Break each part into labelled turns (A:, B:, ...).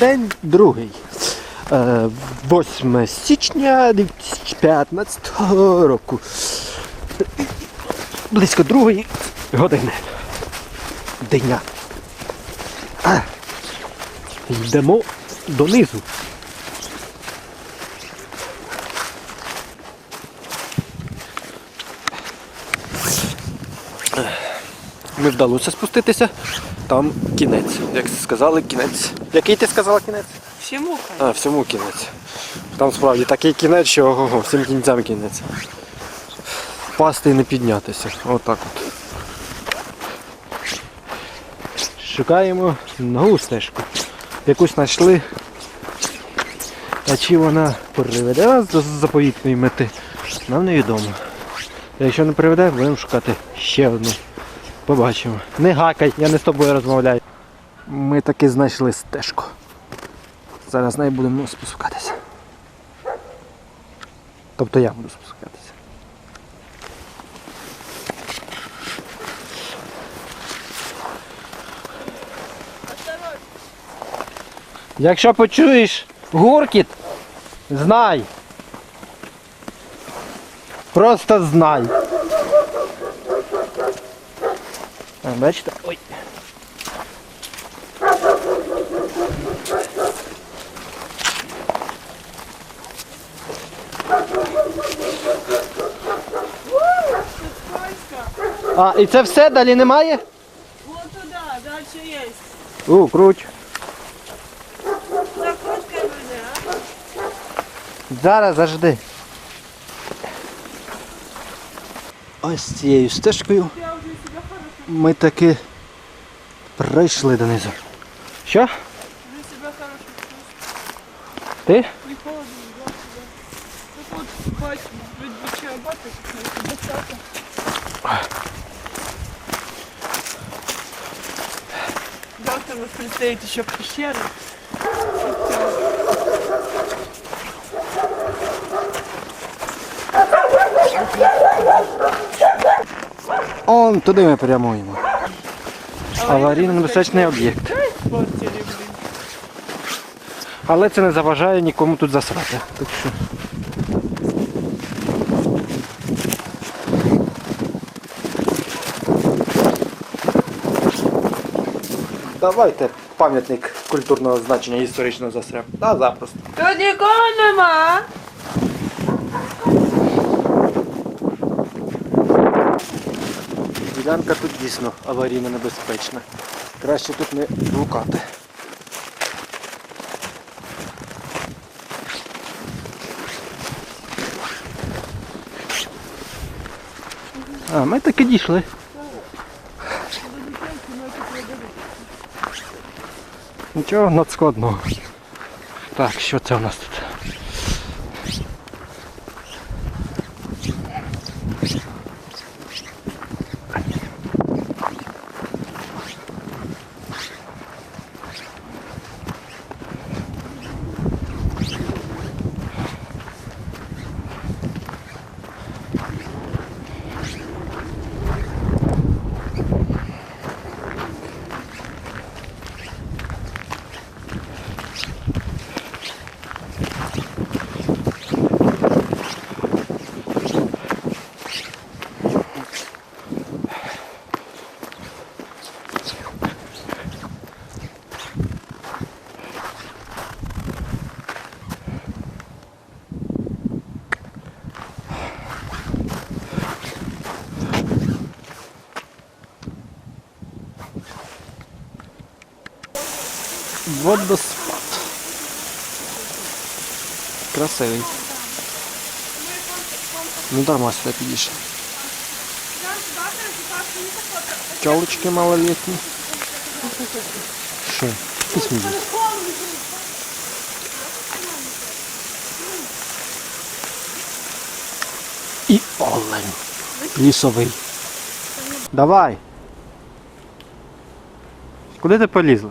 A: День другий. Е, 8 січня 2015 року. Близько другої години. Дня. А, йдемо донизу. Не вдалося спуститися. Там кінець. Як сказали, кінець. Який ти сказала кінець?
B: Всему
A: А, всьому кінець. Там справді такий кінець, що ого, всім кінцям кінець. Впасти і не піднятися. Отак от. Шукаємо нову стежку. Якусь знайшли. А чи вона приведе нас до заповітної мети, нам невідомо. Якщо не приведе, будемо шукати ще одну. Побачимо. Не гакай, я не з тобою розмовляю. Ми таки знайшли стежку. Зараз з нею будемо спускатися. Тобто я буду спускатися. Якщо почуєш гуркіт, знай. Просто знай. А, бачите? Ой. А, і це все далі немає?
B: Вот туда, дальше есть.
A: У, круч.
B: Закрутка меня, а?
A: Зараз завжди. Ось цією стежкою
B: Я уже себя хорошо,
A: ми таки прийшли донизу. Що?
B: уже себя хорошо.
A: Ти?
B: Не холодно, себя. Тут бать, ведь баты, достаточно. Завтра у нас предстоит еще пещера.
A: Он туди ми прямуємо. Аварійно небезпечний об'єкт. Але це не заважає нікому тут засрати. Так що. Давайте пам'ятник культурного значення історичного засрем. Та запросто.
B: Тут нікого нема.
A: Ділянка тут дійсно аварійно небезпечна. Краще тут не блукати. А, ми таки дійшли. Нічого надскладного. Так, що це у нас тут? Водоспад. Красивий. Ну дарма сюди підійшли. Тілочки малолітні. Що? Ти смієш? І олень. Лісовий. Давай. Куди ти полізла?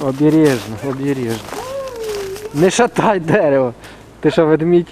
A: Обережно, обережно. Не шатай дерево. Ти що, ведмідь?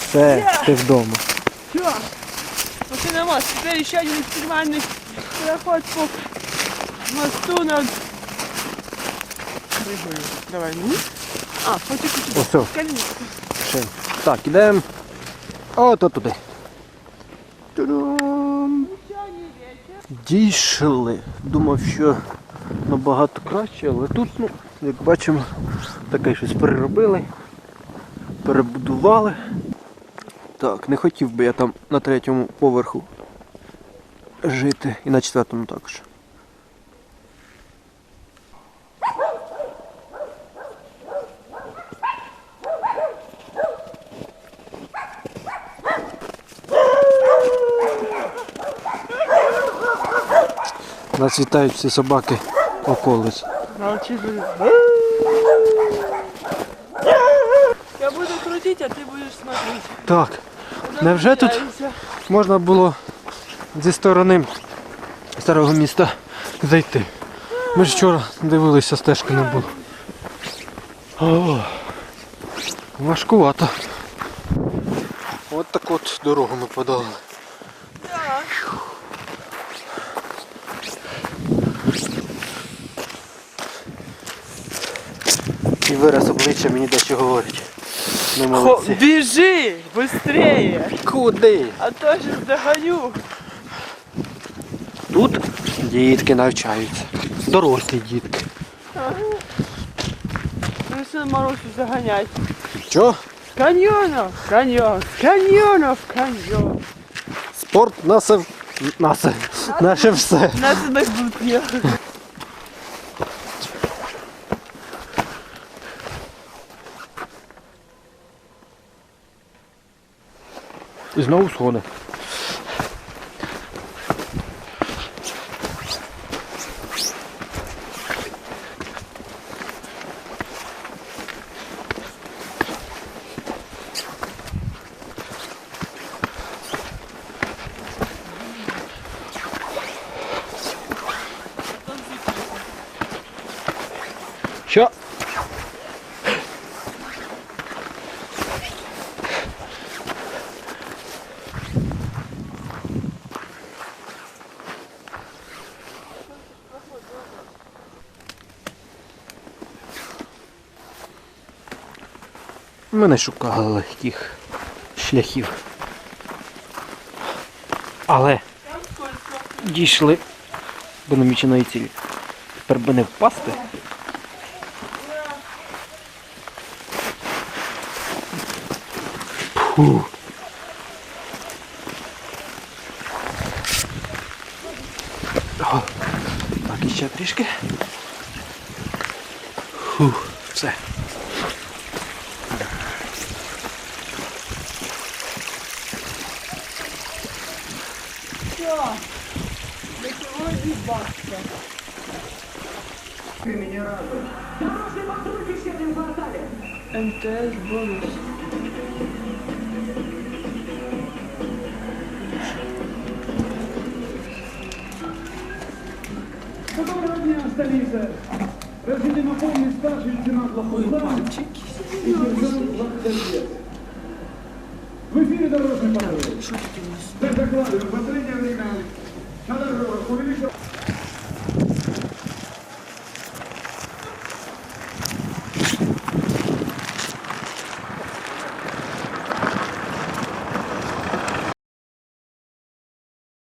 A: Все, ти вдома.
B: Все. Поки нема, тепер ще один екстремальний переход по мосту над... Ригою. Давай, ну. А,
A: Ось,
B: Калінка.
A: ще. Так, ідемо. Ото туди. Ту-дум. Дійшли. Думав, що набагато краще, але тут, ну, як бачимо, таке щось переробили, перебудували. Так, не хотів би я там на третьому поверху жити і на четвертому також. Нас вітають всі собаки околиць.
B: Я буду крутить, а ты будешь смотреть.
A: Так, Невже тут? Можна було зі сторони старого міста зайти. Ми ж вчора дивилися, стежки не було. О, важкувато. От так от дорогу ми подали. Вираз обличчя мені дещо говорить. Ми
B: Хо,
A: молодці.
B: бежи быстрее,
A: Куди?
B: а то сейчас догоню.
A: Тут дітки навчаються. Дорослі дітки.
B: Ну все Марусю загонять.
A: Що?
B: Каньонов, каньон, каньонов, каньон.
A: Спорт наше, наше, наше все.
B: Нас и найдут я.
A: І знову сходи. Що? Ми не шукали легких шляхів. Але дійшли до наміченої цілі. Тепер би не впасти. Фу. Так, ще трішки. Фу, все.
B: Все. На сегодня баста. МТС бонус.
C: Доброго дня, столица! Разрешите напомнить старший лейтенант Лохуза и сержант Лохтарьев В эфире дорожный патруль. Как докладываю, в последнее время на дорогах увеличил...